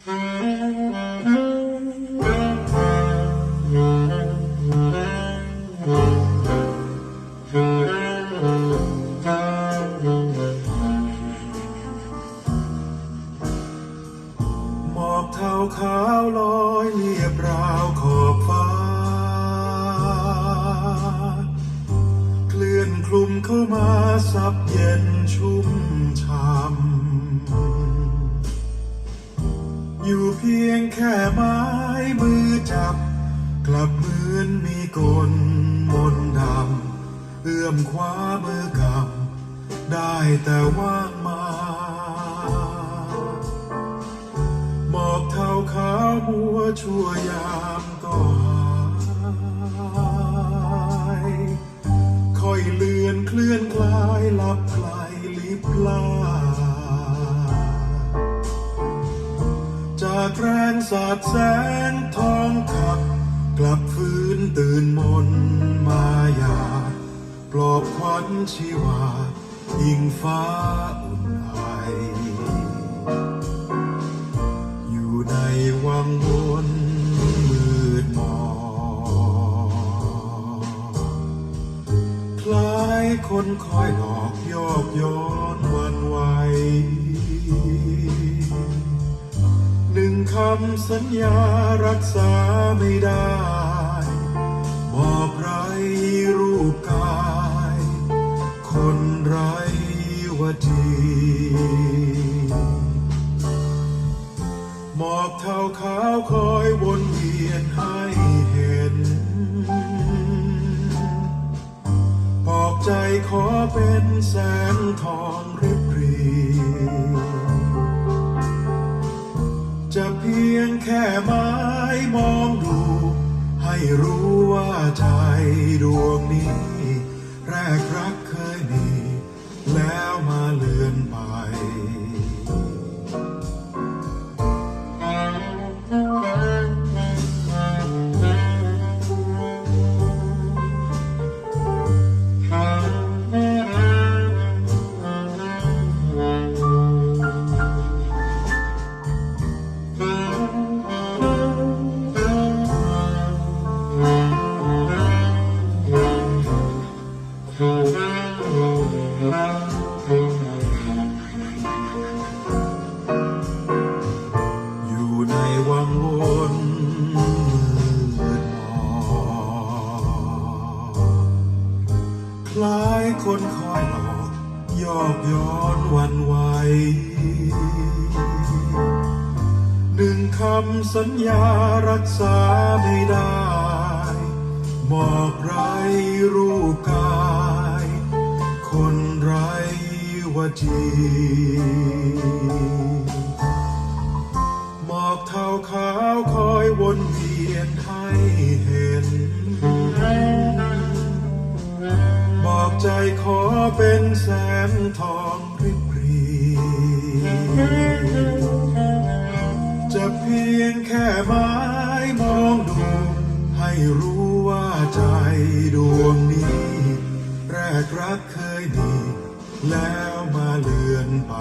หมอกเทาขาวลอยเรียบราวขอบฟ้า เคลื่อนคลุมเข้ามาซับเย็นชุ่มช่ ยู่เพียงแค่ไม้มือจับ กลับเหมือนมีกลมนดำเอื้อมคว้ามือกำได้แต่ว่างมาหมอกเทาขาวบัวชั่วยาม จากแรงสาดแสงทองขับ กลับฟื้นตื่นมนมายา ปลอบขวัญชีวายิงฟ้าอุ่นไออยู่ในวังวนมืดมองคล้ายคนคอยหลอกโยกย้อนวันไหว คำสัญญารักษาไม่ได้มอบไรรูปกาย คนไรวจีหมอกเท่าขาวคอยวนเวียนให้เห็น ปอกใจขอเป็นแสงทองริบรี จะเพียงแค่ไม้มองดู ให้รู้ว่าใจดวงนี้ อยู่ในวังวนมืดมองคล้ายคนคอยหลอกยอกย้อนวันไหวหนึ่งคำสัญญารักษาไม่ได้มอบไรรูปกา จีหมอกเทาขาวคอยวนเวียนให้เห็น บอกใจขอเป็นแสงทองริบหรีจะเพียงแค่ไม้มองดู ให้รู้ว่าใจดวงนี้ แรกรักเคยมี แล้วมาเลือนไป